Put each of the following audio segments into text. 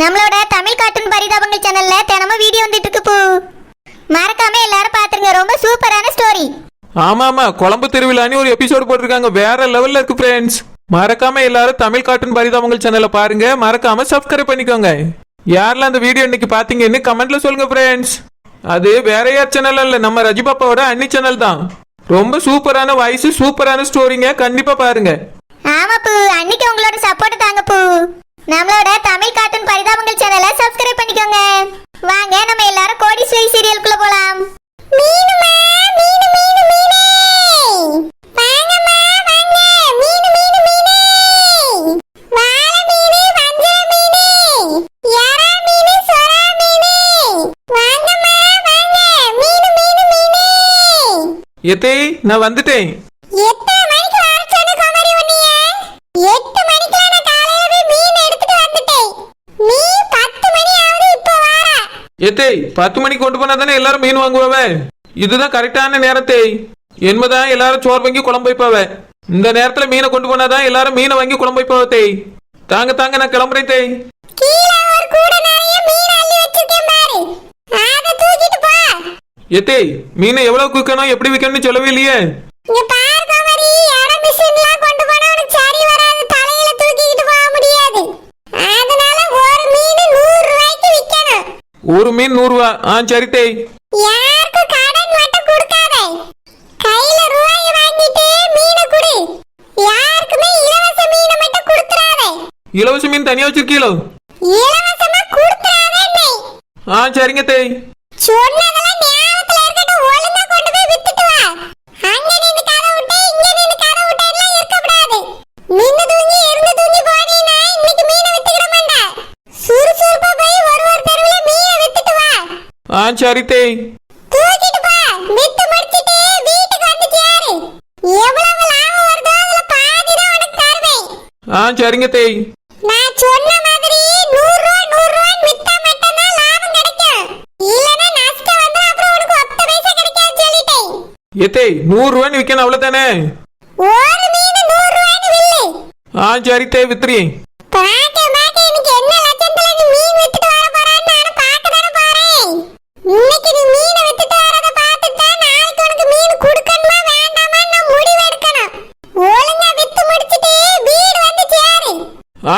நம்மளோட தமிழ் கார்ட்டூன் பரிதாபங்கள் சேனல்ல தினமும் வீடியோ வந்துட்டு இருக்கு பூ. மறக்காம எல்லாரும் பாத்துருங்க. ரொம்ப சூப்பரான ஸ்டோரி ஆமா ஆமா குழம்பு திருவிழான்னு ஒரு எபிசோடு போட்டிருக்காங்க. வேற லெவல்ல இருக்கு ஃப்ரெண்ட்ஸ் மறக்காம எல்லாரும் தமிழ் கார்ட்டூன் பரிதாபங்கள் சேனலை பாருங்க. மறக்காம சப்ஸ்கிரைப் பண்ணிக்கோங்க. யாரெல்லாம் அந்த வீடியோ இன்னைக்கு பாத்தீங்கன்னு கமெண்ட்ல சொல்லுங்க ஃப்ரெண்ட்ஸ் அது வேற யார் சேனல் இல்ல நம்ம ரஜி பாப்பாவோட அன்னி சேனல் தான். ரொம்ப சூப்பரான வாய்ஸ் சூப்பரான ஸ்டோரிங்க கண்டிப்பா பாருங்க. ஆமா பூ. அன்னைக்கு உங்களோட சப்போர்ட் தாங்க பூ. நம்மளோட தமிழ் கார்ட்டூன் பரிதாபங்கள் சேனலை சப்ஸ்கிரைப் பண்ணிக்கோங்க. வாங்க நம்ம எல்லாரும் கோடீஸ்வரி சீரியலுக்குள்ள போலாம். மீனுமா மீனு மீனு மீனே. வாங்கம்மா வாங்க. மீனு மீனு மீனே. மீனு வஞ்சர மீனு. மீனு சொரா மீனு. வாங்கம்மா வாங்க. மீனு மீனு மீனே. எத்தே நான் வந்துட்டேன் எத்தனை மணிக்கு வர சொன்ன குமரி உன்னைய? எட்டு மணிக்கெல்லாம் நான் காலையில போய் மீன் எடுத்துட்டு வந்துட்டேன். நீ பத்து மணி ஆகுது இப்போ எத்தே பத்து மணிக்கு கொண்டு போனா தானே எல்லாரும் மீன் வாங்குவாவே? இதுதான் கரெக்டான நேரத்தை. என்பதான் எல்லாரும் சோறு வாங்கி குழம்பு வைப்பாவ? இந்த நேரத்துல மீனை கொண்டு போனாதான் எல்லாரும் மீனை வாங்கி குழம்பு வைப்பாவ தேய் தாங்க தாங்க நான் கிளம்புறேன் தேய். எத்தே மீனை எவ்வளவு விற்கணும் எப்படி விற்கணும்னு சொல்லவே இல்லையே? ஒரு மீன் நூறுரூவா ஆ சரி யாருக்குமே இலவச மீனை தனியா வச்சிருக்கீங்களோ? ஆ சரிங்க தேய் சொன்னதெல்லாம் தருவேன். ஆ சரிங்க தேய் நான் சொன்ன மாதிரி நூறு ரூபா நூறு ரூபா வித்தா மட்டும்தான் லாபம் கிடைக்கும். இல்லனா நஷ்டம் வந்து அப்புறம் உனக்கு ஒத்த பைசா கிடைக்காது சொல்லிட்டேன். எத்தே நூறுரூவான்னு விற்கணும் அவ்வளோதானே ஒரு மீன் நூறு ரூபாய்க்கு வில்லு. ஆ சரி தேய் வித்துறி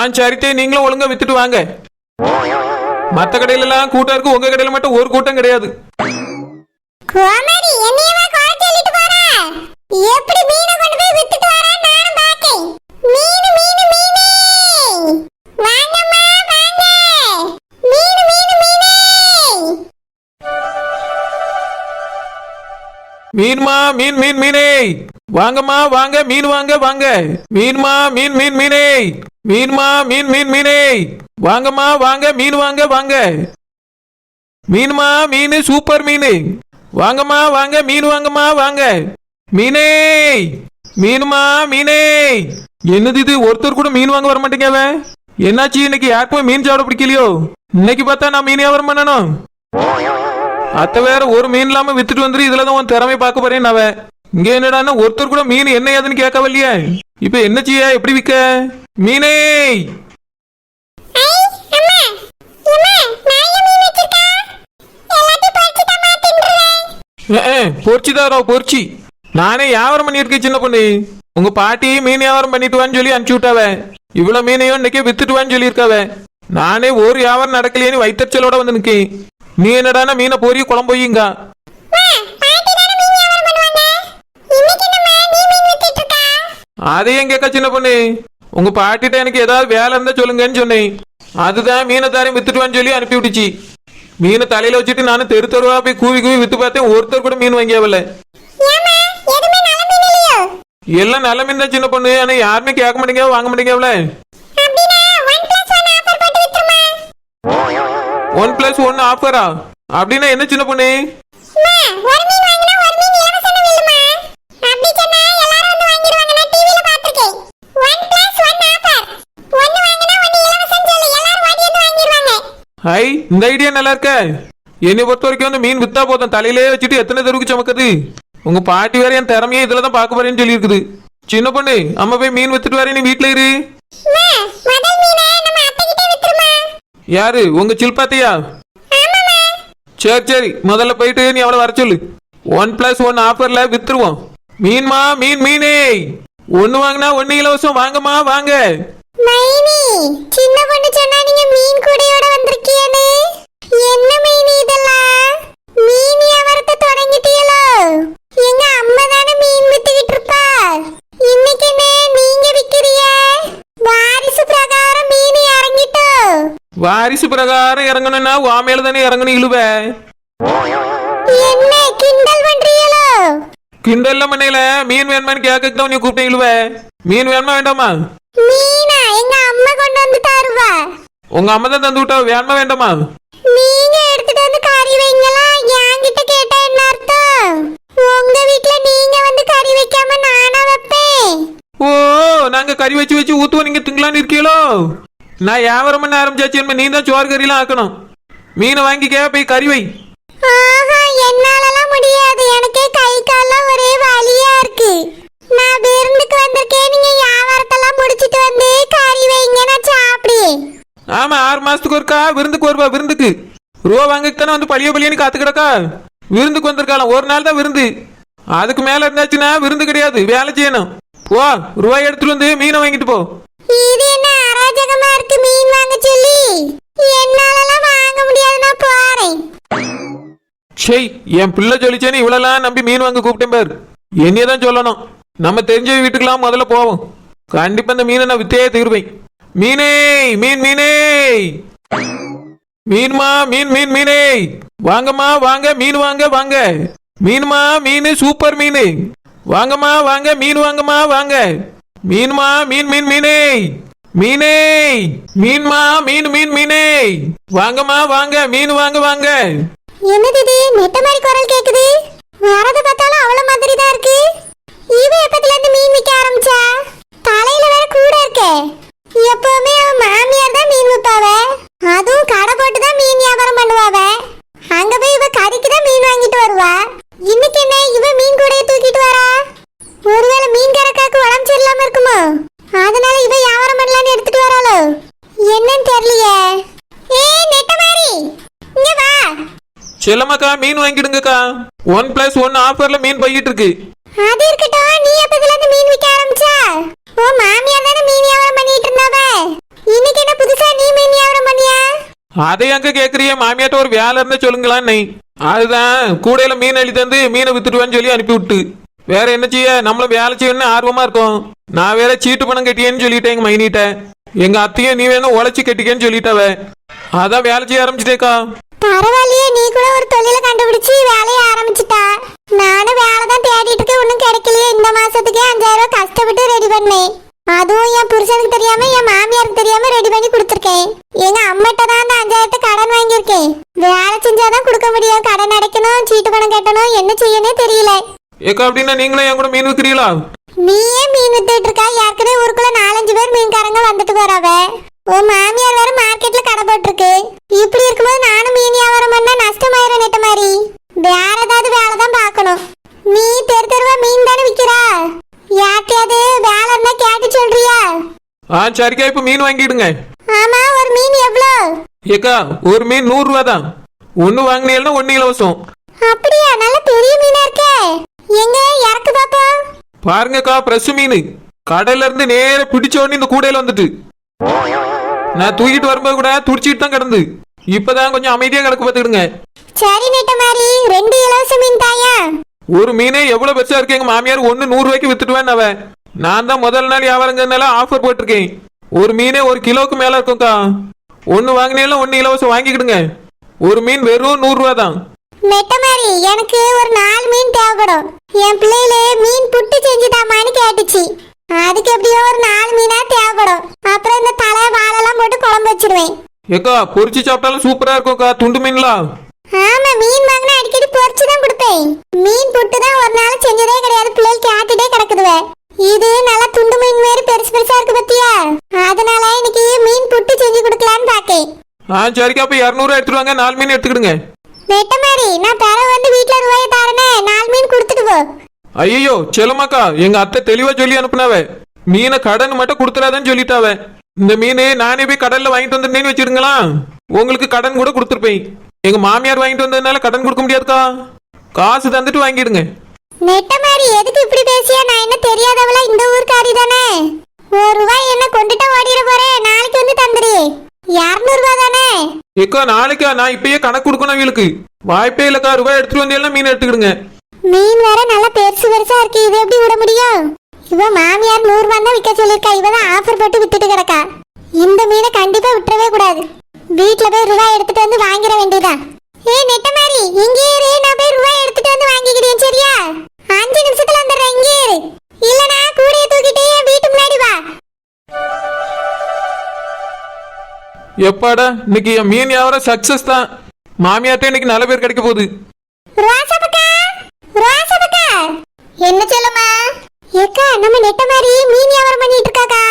ஆ சரி தேய் நீங்களும் ஒழுங்கா வித்துட்டு வாங்க. மற்ற கடையிலலாம் கூட்டம் இருக்கு உங்க கடையில மட்டும் ஒரு கூட்டம் கிடையாது. மீன்மா மீன் மீன் மீனே! வாங்கம்மா வாங்க மீன் வாங்க வாங்க! மீன்மா மீன் மீன் மீனே! மீன்மா மீன் மீன் மீனே. வாங்கம்மா வாங்க மீன் வாங்க வாங்க. மீன்மா மீன் சூப்பர் மீன். வாங்கம்மா வாங்க மீன் வாங்கம்மா வாங்க. மீனே. மீனுமா மீனே. என்னது இது? ஒருத்தர் கூட மீன் வாங்க வர மாட்டேங்க என்னாச்சு இன்னைக்கு யாருக்குமே மீன் சாப்பிட பிடிக்கலையோ? இன்னைக்கு பார்த்தா நான் மீன் வியாபாரம் பண்ணணும் அத்தை வேற ஒரு மீன் இல்லாம வித்துட்டு வந்துரு இதுல தான் உன் திறமை பார்க்க போறேன் அவ இங்க என்னடான்னா ஒருத்தர் கூட மீன் என்ன ஏதுன்னு கேட்கவில்லையே. இப்ப என்ன செய்ய? எப்படி விக்க மீனே! பொறிச்சுதாரோ பொறிச்சி. நானே வியாபாரம் பண்ணியிருக்கேன் சின்ன பொண்ணு. உங்க பாட்டி மீன் வியாபாரம் பண்ணிட்டு வான்னு சொல்லி அனுப்பிச்சு விட்டாவ. இவ்வளவு மீனையும் இன்னைக்கே வித்துட்டு வான்னு சொல்லியிருக்காவ. நானே ஒரு வியாபாரம் நடக்கலையேன்னு வைத்தறிச்சலோட வந்து நிக்கேன். நீ என்னடான்னா மீனை பொறி குழம்பு வையுங்க பாட்டி தானே மீன் வியாபாரம் பண்ணுவாங்க இன்னைக்கு என்னம்மா நீ மீன் வித்துட்டு இருக்கா அதையும் கேட்க சின்ன பொண்ணு? உங்க பாட்டிட்ட எனக்கு ஏதாவது வேலை இருந்தா சொல்லுங்கன்னு சொன்னேன். அதுதான் மீனை தாரையும் வித்துட்டுவான்னு சொல்லி அனுப்பி விட்டுச்சு. மீனை தலையில வச்சுட்டு நானும் தெரு தெருவா போய் கூவி கூவி வித்து பார்த்தேன் ஒருத்தர் கூட மீன் வாங்கியாவல ஏம்மா எதுவுமே நல்ல மீன் இல்லையோ? எல்லாம் நல்ல மீன் தான் சின்ன பொண்ணு ஆனா யாருமே கேட்க மாட்டேங்க வாங்க வித்துருமா? ஒன் பிளஸ் ஒன் ஆஃபரா அப்படின்னா என்ன சின்ன பொண்ணு அம்மா, ஒரு மீன் வாங்கினா ஒரு மீன் இலவசம்னு வில்லுமா. அப்படி சொன்னா எல்லாரும் வந்து வாங்கிடுவாங்க. நான் TV ல பார்த்திருக்கேன். One plus one offer. ஒண்ணு வாங்கினா ஒண்ணு இலவசம்னு சொல்லி எல்லாரும் ஓடி வந்து வாங்கிடுவாங்க. ஹை இந்த ஐடியா நல்லா இருக்க. என்னை பொறுத்த வரைக்கும் வந்து மீன் வித்தா போதும். தலையிலே வச்சுட்டு எத்தனை தெருவுக்கு சுமக்குது? உங்க பாட்டி வேற என் திறமையை இதுல தான் பார்க்க போறேன்னு சொல்லி இருக்குது சின்ன பொண்ணு அம்மா போய் மீன் வித்துட்டு வரேன் நீ வீட்டுல இரு. யாரு? உங்க சில்பாத்தியா? சரி சரி. முதல்ல போயிட்டு நீ அவளை வர சொல்லு. ஒன் பிளஸ் ஒன் ஆஃபர்ல வித்துருவோம். மீன்மா மீன் மீனே. ஒன்னு வாங்கினா ஒன்னு இலவசம். வாங்கம்மா வாங்க. மைனி சின்ன பொண்ணு சொன்னா நீங்க மீன் கூடையோட வந்திருக்கியேன்னு என்ன மைனி இதெல்லாம்? மீன் வியாபாரத்தை தொடங்கிட்டீங்களோ? எங்க அம்மா தானே மீன் வித்துக்கிட்டு இருப்பா. இன்னைக்கு என்ன நீங்க விக்கிறீங்க? வாரிசு பிரகாரம் மீன் இறங்கிட்டோ? வாரிசு பிரகாரம் இறங்கணும்னா உன் மேல தானே இறங்கணும் இழுவ. என்ன கிண்டல் பண்றீங்களோ? கிண்டல்ல மண்ணையில மீன் வேணுமான்னு கேட்க தான் நீ கூப்பிட்டு இழுவ. மீன் வேணுமா வேண்டாமா? உங்க அம்மா தான் தந்து விட்டா வேணுமா வேண்டாமா? நீங்க எடுத்துட்டு வந்து கறி வைங்களா? என்கிட்ட கேட்டா என்ன அர்த்தம்? உங்க வீட்ல நீங்க வந்து கறி வைக்காம நானா வைப்பேன். ஓ நாங்க கறி வச்சு வச்சு ஊத்துவோம் நீங்க திங்கலான்னு இருக்கீங்களோ? நான் வியாபாரம் பண்ண ஆரம்பிச்சாச்சு நீ தான் சோறு கறியெல்லாம் ஆக்கணும். மீனை வாங்கிக்க போய் கறி வை. ஆஹா என்னாலலாம் முடியாது. எனக்கே கை கால்லாம் ஒரே வலியா இருக்கு. நான் விருந்துக்கு வந்திருக்கேன். நீங்க வியாபாரத்தெல்லாம் முடிச்சிட்டு வந்து கறி வைங்க நான் சாப்பிடுவேன். ஆமா ஆறு மாசத்துக்கு ஒருக்கா? விருந்துக்கு வருவா விருந்துக்கு. ரூபா வாங்கித்தானே வந்து பழிய பழியன்னு காத்து கிடக்கா? விருந்துக்கு வந்திருக்காளாம் ஒரு நாள் தான் விருந்து. அதுக்கு மேல இருந்தாச்சுன்னா விருந்து கிடையாது வேலை செய்யணும். போ ரூபாய் எடுத்துட்டு வந்து மீனை வாங்கிட்டு போ. இது என்ன அராஜகமா இருக்கு மீன் வாங்க சொல்லி? என்னாலலாம் வாங்க முடியாது நான் போறேன். ஷேய் என் பிள்ளை சொல்லிச்சேன்னு இவ்வளெல்லாம் நம்பி மீன் வாங்க கூப்பிட்டேன் பாரு. என்னைய தான் சொல்லணும். நம்ம தெரிஞ்ச வீட்டுக்கெல்லாம் முதல்ல போவோம். கண்டிப்பா இந்த மீனை நான் வித்தையே தீர்வேன். மீனே மீன் மீனே. மீன்மா மீன் மீன் மீனே. வாங்கம்மா வாங்க மீன் வாங்க வாங்க. மீன்மா மீன் சூப்பர் மீன். வாங்கம்மா வாங்க மீன் வாங்கம்மா வாங்க. மீன்மா மீன் மீன் மீனே. மீனே மீன்மா மீன் மீன் மீனே. வாங்கம்மா வாங்க மீன் வாங்க வாங்க. என்னது இது? நெட்ட மாதிரி குரல் கேக்குது. வரது பார்த்தாலும் அவள மாதிரி தான் இருக்கு. இவ எப்பத்துல இருந்து மீன் விற்க ஆரம்பிச்சா? தலையில வேற கூட இருக்கே. எப்பவுமே அவன் மாமியார் தான் மீன் விற்பாவ அதுவும் கடை போட்டு தான் மீன் வியாபாரம் பண்ணுவாவ. அங்க போய் இவ கறிக்கு தான் மீன் வாங்கிட்டு வருவா. இன்னைக்கு என்ன இவ மீன் கூடைய தூக்கிட்டு வரா? ஒருவேளை மீன்காரக்காக்கு உடம்பு சரியில்லாம இருக்குமோ? அதனால இவ வியாபாரம் பண்ணலான்னு எடுத்துட்டு வராளோ? என்னன்னு தெரியலையே. ஏய் நெட்ட மாதிரி இங்க வா. செல்லம்மாக்கா மீன் வாங்கிடுங்கக்கா. ஒன் பிளஸ் ஒன் ஆஃபர்ல மீன் போய்கிட்டு இருக்கு. அது இருக்கட்டும் நீ எப்பதுல இருந்து மீன் விற்க ஆரம்பிச்சா ஓ மாமியார் தானே மீன் வியாபாரம் பண்ணிட்டு இருந்தாவ இன்னைக்கு என்ன புதுசா நீ மீன் வியாபாரம் பண்ணியா அதை எங்க கேக்குறிய மாமியாட்ட ஒரு வேலை இருந்தா சொல்லுங்களான்னு நீ அதுதான் கூடையில மீன் எழுதி தந்து மீனை வித்துடுவேன்னு சொல்லி அனுப்பி விட்டு. வேற என்ன செய்ய? நம்மளும் வேலை செய்யணும்னு ஆர்வமா இருக்கும். நான் வேற சீட்டு பணம் கட்டியேன்னு சொல்லிட்டேன் எங்க மைனிட்ட. எங்க அத்தையும் நீ வேணும் உழைச்சி கட்டிக்கன்னு சொல்லிட்டாவ. அதான் வேலை செய்ய ஆரம்பிச்சிட்டேக்கா. பரவாயில்லையே நீ கூட ஒரு தொழில கண்டுபிடிச்சு வேலைய ஆரம்பிச்சிட்டா. நானும் வேலை தான் தேடிட்டு இருக்கேன். ஒன்றும் கிடைக்கலையே. இந்த மாசத்துக்கே அஞ்சாயிரம் ரூபாய் கஷ்டப்பட்டு ரெடி பண்ணேன். அதுவும் என் புருஷனுக்கு தெரியாம என் மாமியாருக்கு தெரியாம ரெடி பண்ணி கொடுத்துருக்கேன். எங்க அம்மாட்ட தான் அந்த அஞ்சாயிரத்தை கடன் வாங்கியிருக்கேன் வேலை செஞ்சாதான் கொடுக்க முடியும் கடன் அடைக்கணும் சீட்டு பணம் கட்டணும் என்ன செய்யனே தெரியல ஏக்கா அப்படின்னா நீங்களும் என் கூட மீன் விற்கிறீங்களா நீயே மீன் வித்துட்டு இருக்கா? ஏற்கனவே ஊருக்குள்ள நாலஞ்சு பேர் மீன்காரங்க வந்துட்டு போறாவ. உன் மாமியார் வேற மார்க்கெட்ல கடை போட்டிருக்கு. இப்படி இருக்கும்போது நானும் மீன் வியாபாரம் பண்ணா நஷ்டமாயிரும் நெட்ட மாதிரி. வேற ஏதாவது வேலை தான் பார்க்கணும். நீ தெரு தெருவா மீன் தானே விக்கிறா? யார்ட்டையாவது வேலை இருந்தா கேட்டு சொல்றியா? ஆ சரிக்கா இப்ப மீன் வாங்கிடுங்க. ஆமா ஒரு மீன் எவ்வளோ? ஏக்கா ஒரு மீன் நூறு ரூபா தான் ஒன்னு வாங்கினீங்கன்னா ஒன்னு இலவசம். அப்படியா? நல்ல பெரிய மீனா இருக்கே. எங்க? இறக்கு பாப்போம் பாருங்கக்கா பிரஸ் மீன். கடல்ல இருந்து நேர பிடிச்ச உடனே இந்த கூடையில வந்துட்டு. நான் தூக்கிட்டு வரும்போது கூட துடிச்சிட்டு தான் கிடந்து. இப்பதான் கொஞ்சம் அமைதியா கிடக்கு பார்த்துக்கிடுங்க. சரி நெட்ட மாதிரி ரெண்டு இலவச மீன் தாயா? ஒரு மீனே எவ்வளவு பெருசா இருக்கு? எங்க மாமியார் ஒன்னு நூறு ரூபாய்க்கு வித்துட்டுவேன் அவ. நான் தான் முதல் நாள் வியாபாரங்கிறதுனால ஆஃபர் போட்டிருக்கேன். ஒரு மீனே ஒரு கிலோவுக்கு மேல இருக்கும்க்கா. ஒன்னு வாங்கினீங்கன்னா ஒன்னு இலவசம் வாங்கிக்கிடுங்க. ஒரு மீன் வெறும் நூறு ரூபா தான். நெட்ட மாதிரி எனக்கு ஒரு நாலு மீன் தேவைப்படும். என் பிள்ளைகளே மீன் புட்டு செஞ்சுதாமான்னு கேட்டுச்சு. அதுக்கு எப்படியோ ஒரு நாலு மீனா தேவைப்படும். அப்புறம் இந்த தலை வாழெல்லாம் போட்டு குழம்பு வச்சிருவேன். ஏக்கா பொரிச்சு சாப்பிட்டாலும் சூப்பரா இருக்கும்க்கா. துண்டு மீன்லா? ஆமா மீன் வாங்கினா அடிக்கடி பொரிச்சு தான் கொடுப்பேன். மீன் புட்டு தான் ஒரு நாள் செஞ்சதே கிடையாது. பிள்ளைகள் கேட்டுட்டே கிடக்குதுவே. இது நல்லா துண்டு மீன் மாரி பெருசு பெருசா இருக்கு பத்தியா? அதனால இன்னைக்கு மீன் புட்டு செஞ்சு கொடுக்கலான்னு பாக்கேன். ஆ சரிக்கா. அப்ப இரநூறுவா எடுத்துட்டு வாங்க. நாலு மீன் எடுத்துக்கிடுங்க. நெட்ட மாதிரி நான் பிற வந்து வீட்டுல ரூபாய் தரனே. நாலு மீன் கொடுத்துட்டு போ. ஐயோ செல்லமாக்கா எங்க அத்தை தெளிவா சொல்லி அனுப்புனாவ. மீனை கடன் மட்டும் கொடுத்துறாதன்னு சொல்லிட்டாவ. இந்த மீன் நானே போய் கடல்ல வாங்கிட்டு வந்துட்டேன்னு வச்சிருங்களா? உங்களுக்கு கடன் கூட கொடுத்துருப்பேன். எங்க மாமியார் வாங்கிட்டு வந்ததுனால கடன் கொடுக்க முடியாதுக்கா. காசு தந்துட்டு வாங்கிடுங்க. நெட்ட மாதிரி எதுக்கு இப்படி பேசியா? நான் என்ன தெரியாதவளா? இந்த ஊர்க்காரி தானே. ஒரு ரூபாய் என்ன கொண்டுட்டு ஓடிட போறேன் நாளைக்கு வந்து தந்துடு இரநூறு ரூபாய் தானே ஏக்கா நாளைக்கா நான் இப்பயே கணக்கு கொடுக்கணும் அவங்களுக்கு வாய்ப்பே இல்லக்கா ரூபாய் எடுத்துட்டு எல்லாம் மீன் எடுத்துக்கிடுங்க. மீன் வேற நல்லா பெருசு பெருசா இருக்கு இது எப்படி விட முடியும்? இவ மாமியார் நூறு ரூபாய் தான் விற்க சொல்லியிருக்கா இவ தான் ஆஃபர் போட்டு வித்துட்டு கிடக்கா. இந்த மீனை கண்டிப்பா விட்டுறவே கூடாது. வீட்டுல போய் ரூபாய் எடுத்துட்டு வந்து வாங்கிட வேண்டியதா? ஏய் நெட்ட மாதிரி இங்கே இரு நான் போய் ரூபாய் எடுத்துட்டு வந்து வாங்கிக்கிறேன் சரியா? அஞ்சு நிமிஷத்துல வந்துடுறேன் இங்கே இரு. இல்லனா கூடைய தூக்கிட்டே என் வீட்டு முன்னாடி வா. எப்பாடா இன்னைக்கு என் மீன் வியாபாரம் சக்சஸ் தான் மாமியார்ட்ட இன்னைக்கு நல்ல பேர் கிடைக்க போகுது ரோசபக்கா ரோசபக்கா என்ன சொல்லுமா ஏக்கா நம்ம நெட்ட மாதிரி மீன் வியாபாரம் பண்ணிட்டு இருக்காக்கா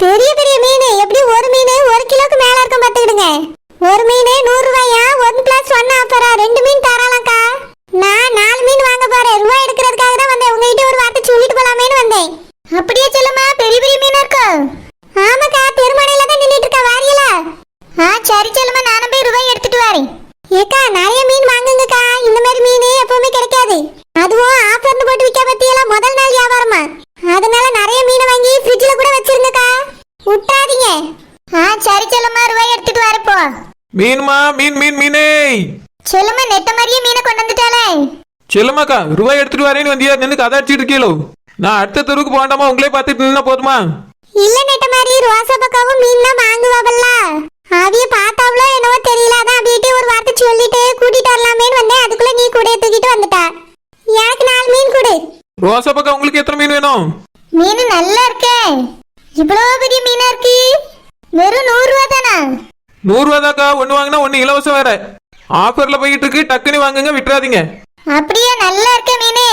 பெரிய பெரிய மீன் எப்படி ஒரு மீன் ஒரு கிலோக்கு மேல இருக்கும் பாத்துக்கிடுங்க ஒரு மீன் நூறு ரூபாயா ஒன் பிளஸ் ஒன் ஆஃபரா ரெண்டு மீன் தரலாம்க்கா நான் நாலு மீன் வாங்க போறேன் ரூபாய் எடுக்கிறதுக்காக தான் வந்தேன் உங்ககிட்ட ஒரு வார்த்தை சொல்லிட்டு போலாமேன்னு வந்தேன் அப்படியே சொல்லுமா பெரிய பெரிய மீனா இருக்கா ஆமாக்கா தெருமனையில தான் நின்னுட்டு இருக்கா வாரியலா ஆ சரி சொல்லுமா நானும் போய் ரூபாய் எடுத்துட்டு வரேன் ஏக்கா நிறைய மீன் வாங்குங்கக்கா இந்த மாதிரி மீன் எப்பவுமே கிடைக்காது அதுவும் ஆஃபர்னு போட்டு விற்க பத்தியெல்லாம் முதல் நாள் வியாபாரமா அதனால நிறைய மீனை வாங்கி ஃப்ரிட்ஜ்ல கூட வச்சிருங்கக்கா விட்டாதீங்க ஆ சரி செல்லம்மா ரூபாய் எடுத்துட்டு வரப்போ மீனுமா மீன் மீன் மீனே செல்லம்மா நெட்ட மாதிரியே மீனை கொண்டு வந்துட்டாளே செல்லுமாக்கா ரூபாய் எடுத்துட்டு வரேன்னு வந்தியா? நின்று கதை அடிச்சிட்டு இருக்கீங்களோ நான் அடுத்த தெருவுக்கு போண்டாமா உங்களே பார்த்துட்டு நின்னா போதுமா? இல்ல நெட்ட மாதிரி ரோசா பக்காவும் மீன் தான் வாங்குவாங்கல்ல அவிய பார்த்தாவளோ என்னவோ தெரியல. அதான் அவியிட்டே ஒரு வார்த்தை சொல்லிட்டு கூட்டிட்டு வரலாமேன்னு வந்தேன். அதுக்குள்ள நீ கூட தூக்கிட்டு வந்துட்ட. எனக்கு நாலு மீன் கொடு. ரோசா பக்கம் உங்களுக்கு எத்தனை மீன் வேணும்? மீன் நல்லா இருக்கே. இவ்வளோ பெரிய மீனா இருக்கு? வெறும் நூறு ரூபா தானா? நூறுரூவாதாக்கா? ஒன்று வாங்கினா ஒன்று இலவசம் வேற. ஆஃபரில் போயிட்டு இருக்கு. டக்குன்னு வாங்குங்க விட்டுறாதீங்க. அப்படியே நல்லா இருக்க மீனே.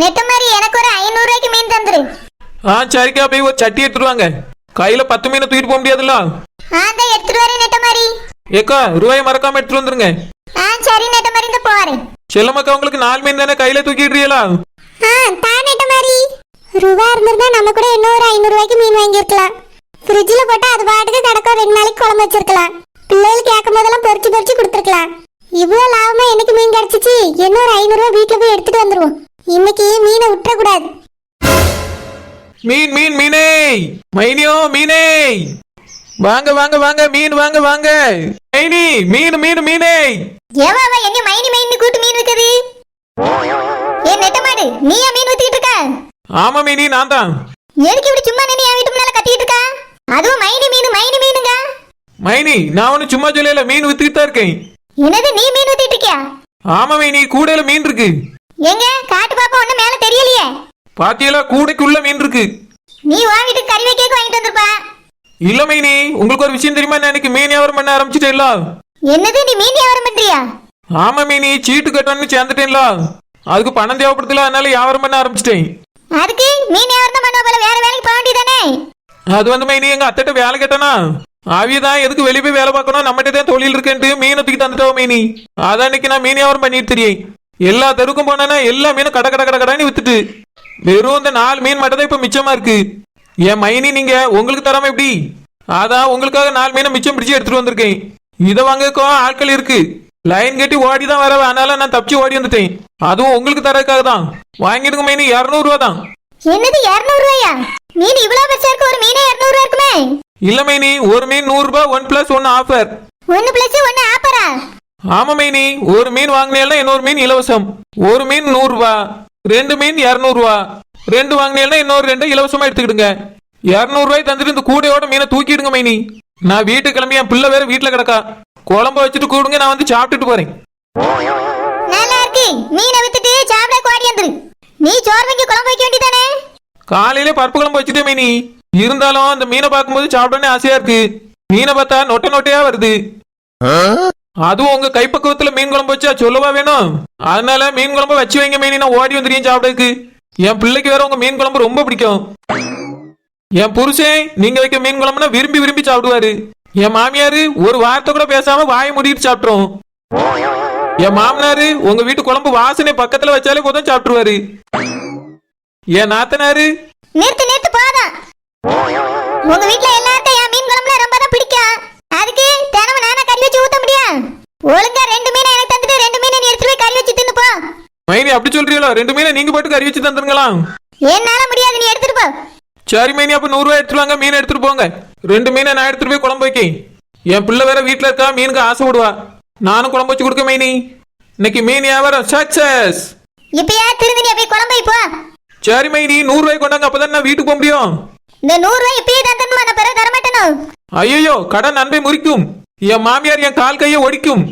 நெட்ட மாதிரி எனக்கு ஒரு ஐநூறு ரூபாய்க்கு மீன் தந்துரு. ஆ சரிக்கா போய் ஒரு சட்டி எடுத்துட்டு வாங்க. கையில் பத்து மீனை தூக்கிட்டு போக முடியாதுல்ல? ஆ தான் எடுத்துட்டு வரேன் நெட்ட மாதிரி. ஏக்கா ரூபாயை மறக்காம எடுத்துட்டு வந்துருங்க. ஆ சரி நெட்ட மாதிரி இந்த போறேன் செல்லம்மாக்கா உங்களுக்கு நாலு மீன் தானே கையில் தூக்கிடுறீங்களா? ஆ தா நெட்ட மாதிரி. ரூபா இருந்திருந்தா நம்ம கூட இன்னும் ஒரு ஐநூறு ரூபாய்க்கு மீன் வாங்கியிருக்கலாம். ஃப்ரிட்ஜில் போட்டு அது பாட்டுக்கு கிடக்கும். ரெண்டு நாளைக்கு குழம்பு வச்சிருக்கலாம். பிள்ளைகள் கேட்கும் போதெல்லாம் பொரிச்சு பொரிச்சு கொடுத்துருக்கலாம். இவ்வளோ லாபமா எனக்கு மீன் கிடைச்சிச்சு? இன்னொரு ஐநூறு ரூபாய் வீட்டில் போய் எடுத்துட்டு வந்துருவோம். இன்னைக்கு மீனை விட்டுறக்கூடாது. மீன் மீன் மீனே! மைனியோ மீனே! வாங்க வாங்க வாங்க மீன் வாங்க வாங்க! மைனி மீன் மீன் மீனே! ஏவா என்ன மைனி மைனி கூட்டு மீன் விற்குது? ஏ நெட்ட மாடு நீயா மீன் வித்துக்கிட்டு இருக்க? ஆமா மீனி நான் தான். எதுக்கு இப்படி சும்மா நின்னு என் வீட்டு முன்னால கத்திட்டு இருக்கா? அதுவும் மைனி மீன் மைனி மீனுங்க. மைனி நான் ஒன்றும் சும்மா சொல்லல மீன் வித்துக்கிட்டு தான் இருக்கேன். என்னது நீ மீன் வித்துட்டு இருக்கியா? ஆமா மைனி கூடையில மீன் இருக்கு. எங்க? காட்டு பாப்பா ஒண்ணு மேல தெரியலையே. பாத்தியலா கூடைக்குள்ள மீன் இருக்கு. நீ உன் வீட்டுக்கு கறி வைக்க வாங்கிட்டு வந்திருப்பா. இல்ல மைனி உங்களுக்கு ஒரு விஷயம் தெரியுமா? நான் எனக்கு மீன் வியாபாரம் பண்ண ஆரம்பிச்சிட்டேன்ல என்னது நீ மீன் வியாபாரம் பண்றியா? ஆமா மீனி சீட்டு கட்டணும்னு சேர்ந்துட்டேன்ல அதுக்கு பணம் தேவைப்படுதுல அதனால வியாபாரம் பண்ண ஆரம்பிச்சிட்டேன். அதுக்கு மீன் வியாபாரம் தான் பண்ணுவ போல வேற வேலைக்கு போக வேண்டியதானே அது வந்து மைனி எங்க அத்தைட்ட வேலை கேட்டனா? தான் எதுக்கு வெளியே போய் வேலை பார்க்கணும்? நம்மகிட்ட தான் தொழில் இருக்குன்ட்டு மீனை தூக்கி தந்துட்டோம் மீனி. அதான் இன்னைக்கு நான் மீன் வியாபாரம் பண்ணிட்டு தெரியும் எல்லா தெருக்கும் போனேன்னா எல்லா மீனும் கட கட கட கடைன்னு வித்துட்டு. வெறும் இந்த நாலு மீன் மட்டும் தான் இப்ப மிச்சமா இருக்கு. என் மைனி நீங்க உங்களுக்கு தராம எப்படி? அதான் உங்களுக்காக நாலு மீனை மிச்சம் பிடிச்சு எடுத்துட்டு வந்திருக்கேன். இதை வாங்கக்கோ ஆட்கள் இருக்கு. லைன் கட்டி ஓடி தான் வர அதனால நான் தப்பிச்சு ஓடி வந்துட்டேன். அதுவும் உங்களுக்கு தரதுக்காக தான். வாங்கிடுங்க மைனி இரநூறுவா தான். என்னது இரநூறுவாயா? மீன் இவ்வளவு பெருசா இருக்கு ஒரு மீனே இரநூறுவா இருக்குமே. இல்ல மைனி ஒரு மீன் நூறு ரூபாய் ஒன் பிளஸ் ஒன் ஆஃபர் ஒன்னு பிளஸ் ஒன்னு ஆப்பரா ஆமா மைனி ஒரு மீன் வாங்கினேன்னா இன்னொரு மீன் இலவசம். ஒரு மீன் நூறு ரூபாய் ரெண்டு மீன் இருநூறு ரூபா. ரெண்டு வாங்கினேன்னா இன்னொரு ரெண்டு இலவசமா எடுத்துக்கிடுங்க. இருநூறு ரூபாய் தந்துட்டு இந்த கூடையோட மீனை தூக்கிடுங்க மைனி. நான் வீட்டுக்கு கிளம்பி என் பிள்ளை வேற வீட்டுல கிடக்கா. குழம்ப வச்சுட்டு கூடுங்க நான் வந்து சாப்பிட்டுட்டு போறேன். நல்லா இருக்கு. மீனை வித்துட்டு சாப்பிட கோடி வந்துரு. நீ சோறு வைக்க குழம்பு வைக்க வேண்டியதானே? காலையில பருப்பு குழம்பு வச்சுட்டேன் மைனி. இருந்தாலும் அந்த மீனை பார்க்கும்போது சாப்பிடணும்னு ஆசையா இருக்கு. மீனை பார்த்தா நொட்டை நொட்டையா வருது. அதுவும் உங்க கைப்பக்குவத்துல மீன் குழம்பு வச்சா சொல்லவா வேணும்? அதனால மீன் குழம்பு வச்சு வைங்க மீனி நான் ஓடி வந்துருக்கேன் சாப்பிடறதுக்கு. என் பிள்ளைக்கு வேற உங்க மீன் குழம்பு ரொம்ப பிடிக்கும். என் புருஷன் நீங்க வைக்க மீன் குழம்புனா விரும்பி விரும்பி சாப்பிடுவாரு. என் மாமியாரு ஒரு வார்த்தை கூட பேசாம வாயை மூடிட்டு சாப்பிட்டுரும். என் மாமனாரு உங்க வீட்டு குழம்பு வாசனை பக்கத்துல வச்சாலே போதும் சாப்பிட்டுருவாரு. என் நாத்தனாரு நிறுத்து நிறுத்து போதும். உங்க வீட்ல எல்லாருக்கும் என் மீன் குழம்புல ரொம்ப தான் பிடிக்கும். அதுக்கு தினமும் நானா கறி வச்சு ஒழுங்கா ரெண்டு மீனை எனக்கு தந்துட்டு ரெண்டு மீனை நீ எடுத்துட்டு போய் கறி வச்சு தின்னு போ. மைனி அப்படி சொல்றீங்களா? ரெண்டு மீனை நீங்க பாட்டு கறி வச்சு தந்துருங்களாம் என்னால முடியாது நீ எடுத்துட்டு போ. சரி மைனி அப்ப நூறு ரூபாய் எடுத்துட்டு வாங்க மீன் எடுத்துட்டு போங்க. ரெண்டு மீனை நான் எடுத்துட்டு போய் குழம்பு வைக்கேன். என் பிள்ளை வேற வீட்டுல இருக்கா மீனுக்கு ஆசை விடுவா நானும் குழம்பு வச்சு கொடுக்க மைனி இன்னைக்கு மீன் வியாபாரம் சக்சஸ் இப்பயா திருந்து நீ போய் குழம்பு வை போ. சரி மைனி நூறு ரூபாய் கொண்டாங்க அப்பதான் நான் வீட்டுக்கு போக முடியும். இந்த நூறு ரூபாய் இப்பயே தந்தணுமா நான் பிறகு தரமாட்டேனும் ஐயோ கடன் அன்பை முறிக்கும். என் மாமியார் என் கால் கையை ஒடிக்கும்.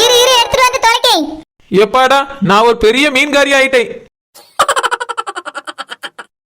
இரு இரு எடுத்துட்டு வந்து தொலைக்கேன். எப்பாடா நான் ஒரு பெரிய மீன்காரி ஆயிட்டேன்.